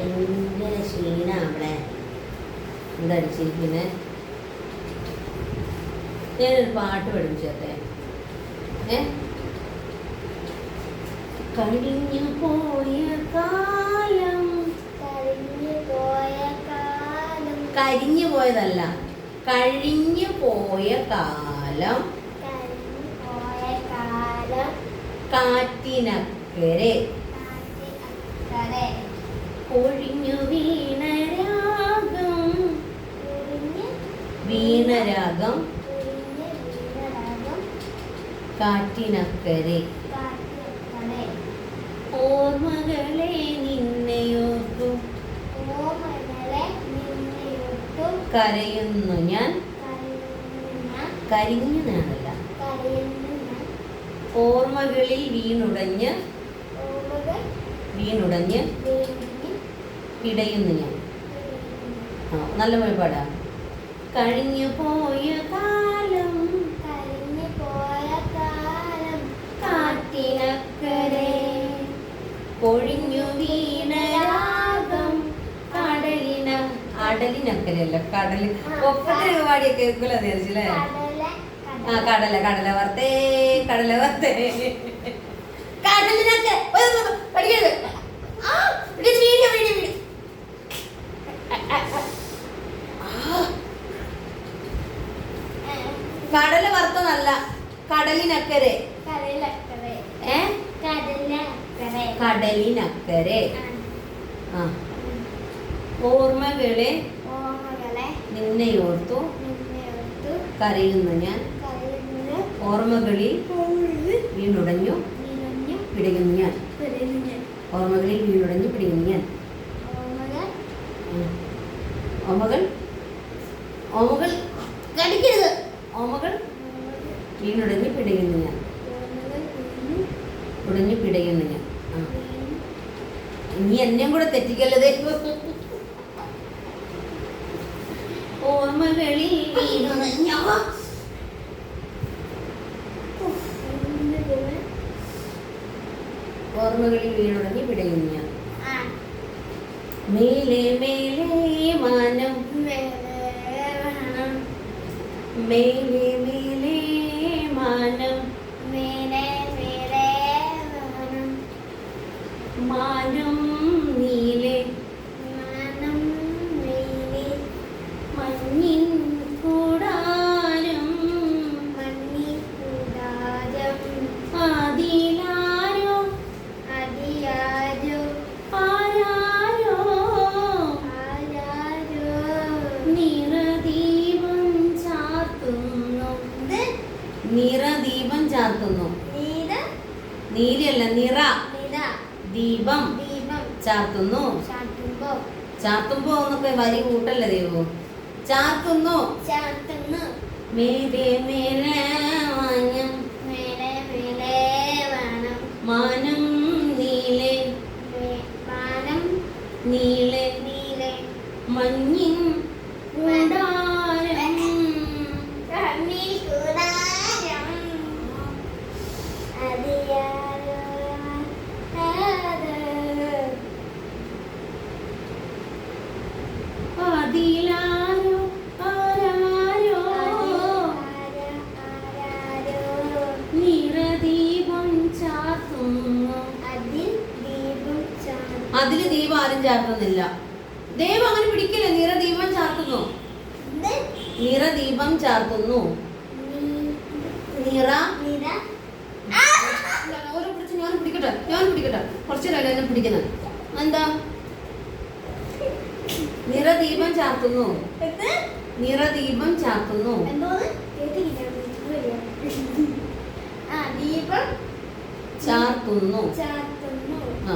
ഭയങ്കര ക്ഷീണ അവിടെ എന്തടിച്ചിരിക്കുന്നത് ഞാനൊരു പാട്ട് പഠിപ്പിച്ചേ ഏ? കഴിഞ്ഞു പോയ കാലം. കഴിഞ്ഞു പോയ കാലം. കരിഞ്ഞു പോയതല്ല. കഴിഞ്ഞു പോയ കാലം. കാറ്റിനക്കരെ. കാറ്റിനക്കരെ. ഒഴിഞ്ഞു വീണരാഗം. വീണരാഗം. കാറ്റിനക്കരെ. ഓർമ്മകളെ നിന്നെയോർക്കും കരയുന്നു ഞാൻ. കരിഞ്ഞു ഞാൻ. ഓർമ്മകളിൽ വീണുടഞ്ഞ്. വീണുടഞ്ഞ്. പിടയുന്നു ഞാൻ. ആ നല്ല വഴിപാടാ. കഴിഞ്ഞു പോയ കാലം കഴിഞ്ഞു പോയ കാലം കാറ്റിനക്കരെ. കൊഴിഞ്ഞു വീണ രാഗം കടലിന അടലിനക്കരയല്ല കടൽ. ഒപ്പത്തിന് പാടിയ കേൾക്കൂല കടല ആ കടല കടല വറുത്തേ കടല വറുത്തേ. കടലിനൊക്കെ പഠിക്കരുത്. ആ, ഇവിടെ ഇത് വീഡിയോ വീഡിയോ വീഡിയോ കടല വറുത്തതല്ല കടലിനക്കരെ കടലിനക്കരെ. ആ. ഓർമ്മകളെ നിന്നെ ഓർത്തു കരയുന്നു ഞാൻ. ഓർമ്മകളിൽ വീണുടഞ്ഞു പിടയുന്നു ഞാൻ. ഓർമ്മകളിൽ വീണുടഞ്ഞു പിടയുന്നു ഞാൻ. ഓമകൾ? ഓമകൾ കടിക്കരുത്. ഓമകൾ വീണുടഞ്ഞു പിടയുന്നു ഞാൻ. ഉടഞ്ഞ് പിടയുന്നു ഞാൻ. നീ എന്നെയും കൂടെ തെറ്റിക്കല്ലതേ ഓർമ്മകളിൽ ഓർമ്മകളിൽ വീണുടഞ്ഞു പിടയുന്നു ഞാൻ. മേലെ മേലെ മാനം. മേലെ മേലെ മാനം. മേലെ മേലെ വേണം മാനം നീലയല്ല നിറ. ദീപം. ചാർത്തുന്നു ചാർത്തുമ്പോ എന്നൊക്കെ വരി കൂട്ടല്ലേ ദൈവം? ചാർത്തുന്നു മേലെ മേലെ മാനം ചാർത്തുന്നില്ല ദൈവം അങ്ങനെ പിടിക്കില്ല? നിറദീപം ചാർത്തുന്നു. നിറദീപം ചാർത്തുന്നു. നിറ. ഓരോ പിടിച്ച് ഞാൻ പിടിക്കട്ടെ. ഞാൻ പിടിക്കട്ടെ. കുറച്ചു നേരം എന്നെ പിടിക്കുന്നത് എന്താ? നിറദീപം ചാർത്തുന്നു. നിറദീപം ചാർത്തുന്നു. ദീപം ചാർത്തുന്നു. ചാത്തുന്നു ആ.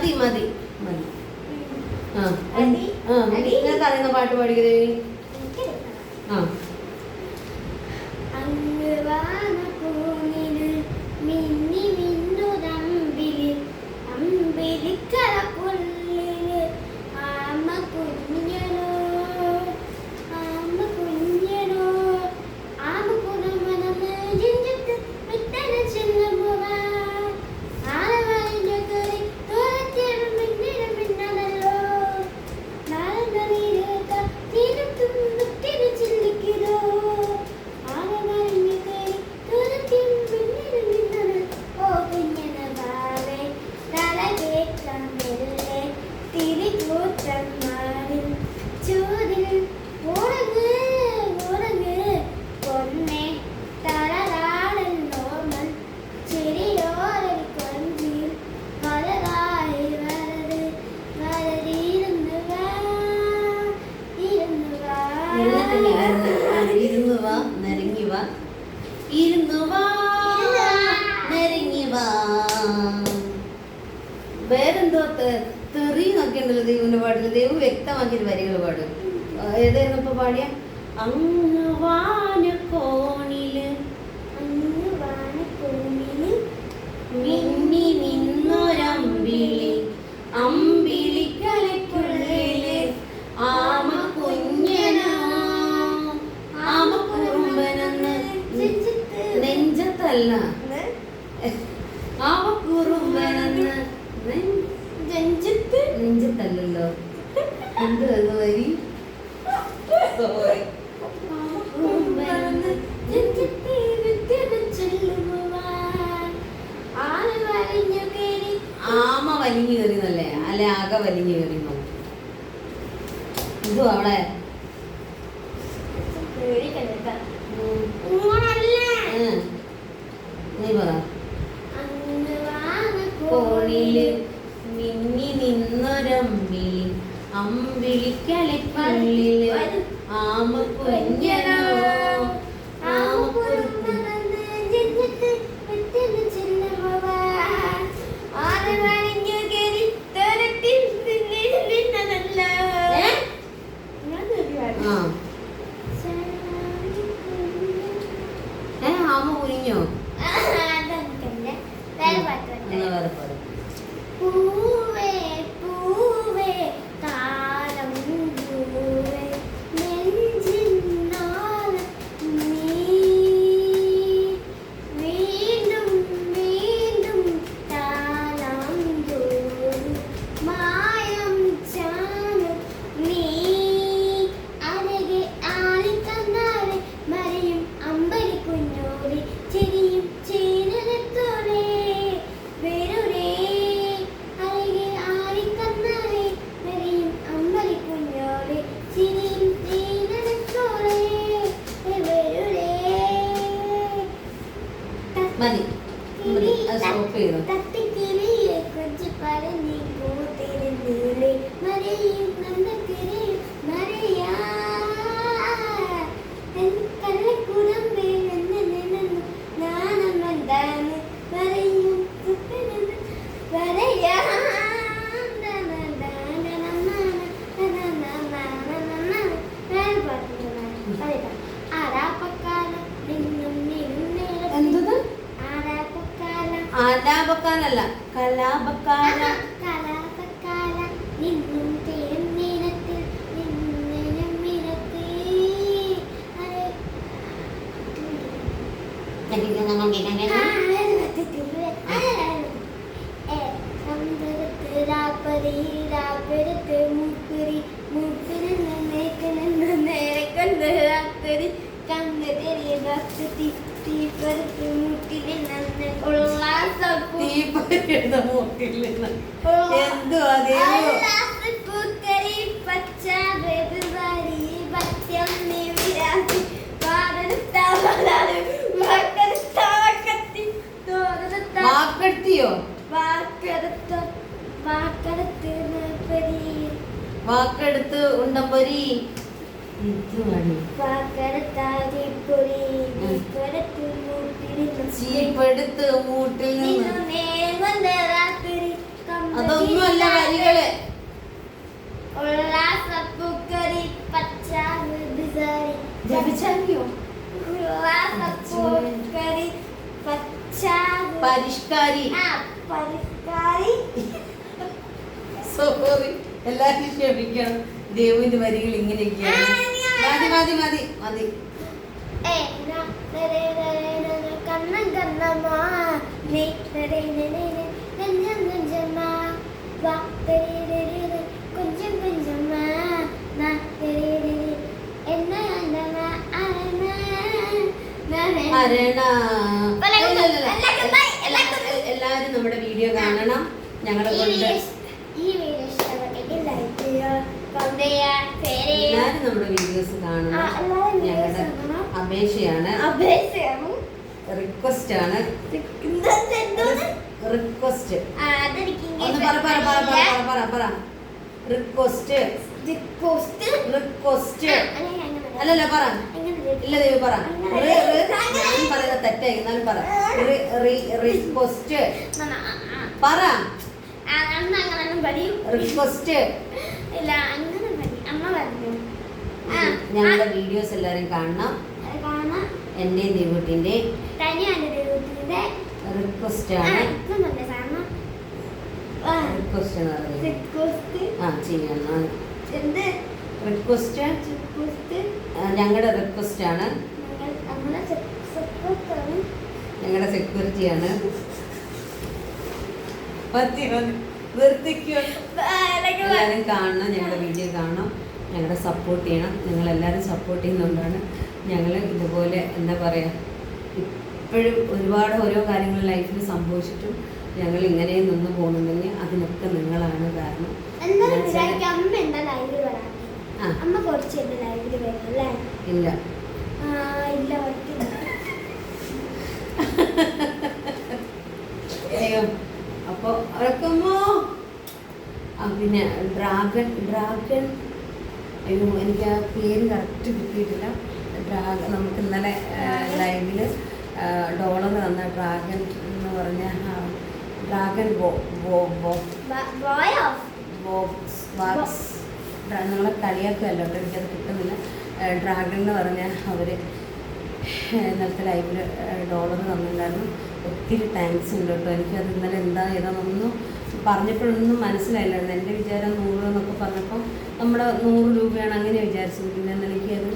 മതി മതി ഇരുന്നു വാ നിരങ്ങി വാ ഇരുന്നു വാ നിരങ്ങി വാ വേറെന്തോ തെറി എന്നൊക്കെ ഉണ്ടല്ലോ ദൈവന്റെ പാട്ടിൽ. ദൈവം വ്യക്തമാക്കിയൊരു വരികൾ പാടും. ഏതായിരുന്നു ഇപ്പൊ പാടിയ? അങ്ങ് വാന കോണിൽ അങ്ങ് വാന കോണിൽ കയറി നോക്കി ഇതും നീ പറ. മിന്നി നിന്നൊരമ്മിളി അമ്പിളിക്കലപ്പള്ളിൽ ആമ കുഞ്ഞനോ. മതി സ്റ്റോപ്പ് ചെയ്തു ആരാ പക്കാല ആലാപക്കാരല്ല കലാപക്കാര. കണ്ണ് തെരിയ എന്തുവാ വാക്കെടുത്തിയോ വാക്കെടുത്ത് ഉണ്ടംപൊരി. ചീപ്പെടുത്ത് അതൊന്നുമല്ല വരികൾ. പരിഷ്കാരി. എല്ലാവരും ക്ഷമിക്കണം. ദേവിന്റെ വരികൾ ഇങ്ങനെയൊക്കെയാണ്. മതി മതി മതി മതി കണ്ണം കണ്ണമാ നീ എല്ലാവരും നമ്മുടെ വീഡിയോ കാണണം ഞങ്ങളെ കൊണ്ട് ഈ വീഡിയോ ഇഷ്ടപ്പെട്ടെങ്കിൽ ലൈക്ക് ചെയ്യുക എല്ലാവരും നമ്മുടെ വീഡിയോസ് കാണുന്ന. ഞങ്ങളുടെ അപേക്ഷയാണ്. റിക്വസ്റ്റ് ആണ്. റിക്വസ്റ്റ് ഒന്ന് പറ പറ പറ പറ പറ പറ. റിക്വസ്റ്റ് റിക്വസ്റ്റ് റിക്വസ്റ്റ് അല്ലല്ല പറ. ഇല്ല ദേവി പറ. ഞാൻ പറയുന്ന തെറ്റായി. എന്നാലും പറ. റിക്വസ്റ്റ് പറ റിക്വസ്റ്റ് ഇല്ല അങ്ങനെ അമ്മ ഞങ്ങളുടെ വീഡിയോസ് എല്ലാരും കാണണം. എന്റെയും എന്റെ റിക്വസ്റ്റ് ആണ്. ആ ചെയ്യണം റിക്വസ്റ്റ് ഞങ്ങളുടെ റിക്വസ്റ്റ് ആണ്. ഞങ്ങളുടെ സെക്യൂരിറ്റിയാണ് പത്തി എല്ലാവരും കാണണം ഞങ്ങളുടെ വീഡിയോ കാണണം ഞങ്ങളെ സപ്പോർട്ട് ചെയ്യണം. നിങ്ങളെല്ലാവരും സപ്പോർട്ട് ചെയ്യുന്നതുകൊണ്ടാണ് ഞങ്ങൾ ഇതുപോലെ എന്താ പറയുക ഇപ്പോഴും ഒരുപാട് ഓരോ കാര്യങ്ങൾ ലൈഫിൽ സംഭവിച്ചിട്ടും ഞങ്ങൾ ഇങ്ങനെ നിന്ന് പോകുന്നുണ്ടെങ്കിൽ അതിനൊക്കെ നിങ്ങളാണ് കാരണം. എന്താ ഞാൻ ചില- വിചാരിക്കുക അമ്മ എന്താ ലൈവിൽ വരാൻ ആ അമ്മ കുറച്ച് എന്റെ ലൈവിൽ വരും അല്ലേ ഇല്ല ആ ഇല്ല പറ്റില്ല അയ്യോ അപ്പോൾ അതൊക്കെമ്മോ ആ പിന്നെ ഡ്രാഗൺ ഡ്രാഗൺ അയ്യോ എനിക്ക് ആ പേര് കറക്റ്റ് കിട്ടിയിട്ടില്ല. ഡ്രാഗൺ നമുക്ക് ഇന്നലെ ലൈവിൽ ഡോളർ തന്ന ഡ്രാഗൺ എന്ന് പറഞ്ഞ ഡ്രാഗൺ ബോ ബോ ബോ. ബോക്സ് ബാക്സ് നിങ്ങളെ കളിയാക്കുകയല്ലോ കേട്ടോ എനിക്കത് കിട്ടുന്നില്ല. ഡ്രാഗൺ എന്ന് പറഞ്ഞാൽ അവർ ഇന്നലത്തെ ലൈവിൽ ഡോളർ തന്നിട്ടുണ്ടായിരുന്നു. ഒത്തിരി താങ്ക്സ് ഉണ്ട് കേട്ടോ എനിക്കത് ഇന്നലെ എന്താ ഏതാണെന്നൊന്നും പറഞ്ഞപ്പോഴൊന്നും മനസ്സിലായില്ലായിരുന്നു. എന്റെ വിചാരം നൂറ് എന്നൊക്കെ പറഞ്ഞപ്പോൾ നമ്മുടെ നൂറ് രൂപയാണ് അങ്ങനെ വിചാരിച്ചത്. പിന്നെ എനിക്കത്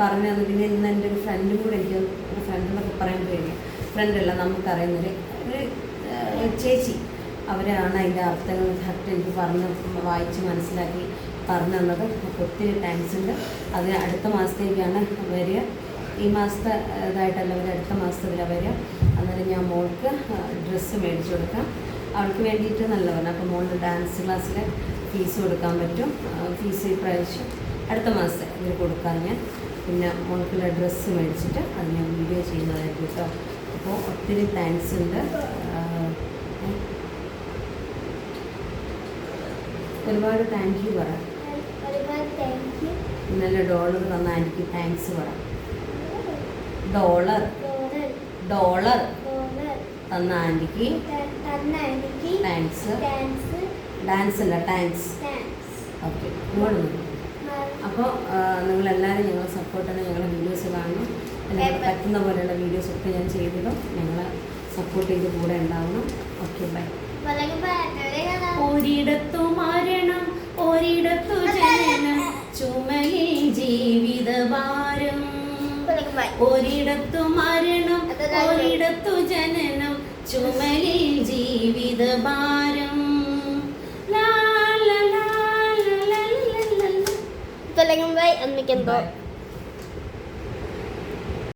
പറഞ്ഞു തന്നു. പിന്നെ ഇന്ന് എന്റെ ഒരു ഫ്രണ്ടും കൂടെ എനിക്ക് ഒരു ഫ്രണ്ട് എന്നൊക്കെ പറയാൻ കഴിഞ്ഞു ഫ്രണ്ടല്ല നമുക്കറിയുന്നൊരു ഒരു ചേച്ചി. അവരാണ് അതിന്റെ അർത്ഥങ്ങൾ കറക്റ്റ് എനിക്ക് പറഞ്ഞ് വായിച്ച് മനസ്സിലാക്കി പറഞ്ഞു തന്നത്. അപ്പോൾ ഒത്തിരി താങ്ക്സ് ഉണ്ട്. അത് അടുത്ത മാസത്തേക്കാണ് വരിക. ഈ മാസത്തെ ഇതായിട്ടല്ല അവർ അടുത്ത മാസത്തിലാണ് വരിക. അന്നേരം ഞാൻ മോൾക്ക് ഡ്രസ്സ് മേടിച്ചു കൊടുക്കാം. അവൾക്ക് വേണ്ടിയിട്ട് നല്ലതാണ്. അപ്പോൾ മോളുടെ ഡാൻസ് ക്ലാസ്സിൽ ഫീസ് കൊടുക്കാൻ പറ്റും. ഫീസ് ഈ പ്രാവശ്യം അടുത്ത മാസത്തെ ഇതിൽ കൊടുക്കാൻ ഞാൻ. പിന്നെ മോൾക്കുള്ള ഡ്രസ്സ് മേടിച്ചിട്ട് അത് ഞാൻ വീഡിയോ ചെയ്യുന്നതായിരിക്കും കേട്ടോ. അപ്പോൾ ഒത്തിരി താങ്ക്സ് ഉണ്ട്? ഒരുപാട് താങ്ക് യു പറ. ഇന്നലെ ഡോളർ തന്ന എനിക്ക് താങ്ക്സ് പറ. ഡോളർ ഡോളർ തന്ന ആന്റിക്ക് താങ്ക്സ് ഡാൻസ് അല്ല താങ്ക്സ് ഓക്കെ ഇങ്ങോട്ട് അപ്പോൾ നിങ്ങളെല്ലാവരും ഞങ്ങളെ സപ്പോർട്ട് ചെയ്യണം ഞങ്ങളുടെ വീഡിയോസ് കാണണം. ഞങ്ങൾക്ക് പറ്റുന്ന പോലെയുള്ള വീഡിയോസ് ഒക്കെ ഞാൻ ചെയ്തിടും. ഞങ്ങളെ സപ്പോർട്ട് ചെയ്ത് കൂടെ ഉണ്ടാവണം. ഓക്കെ ബൈ ഒരിടത്തു മരണം ഒരിടത്തു ജനനം ചുമലിൽ ജീവിതഭാരം. ബൈ ഒരിടത്തു മരണം ഒരിടത്തു ജനനം. ചുമലിൽ ജീവിതഭാരം. തുടങ്ങുമ്പോൾ അമ്മയ്ക്കെന്തോ?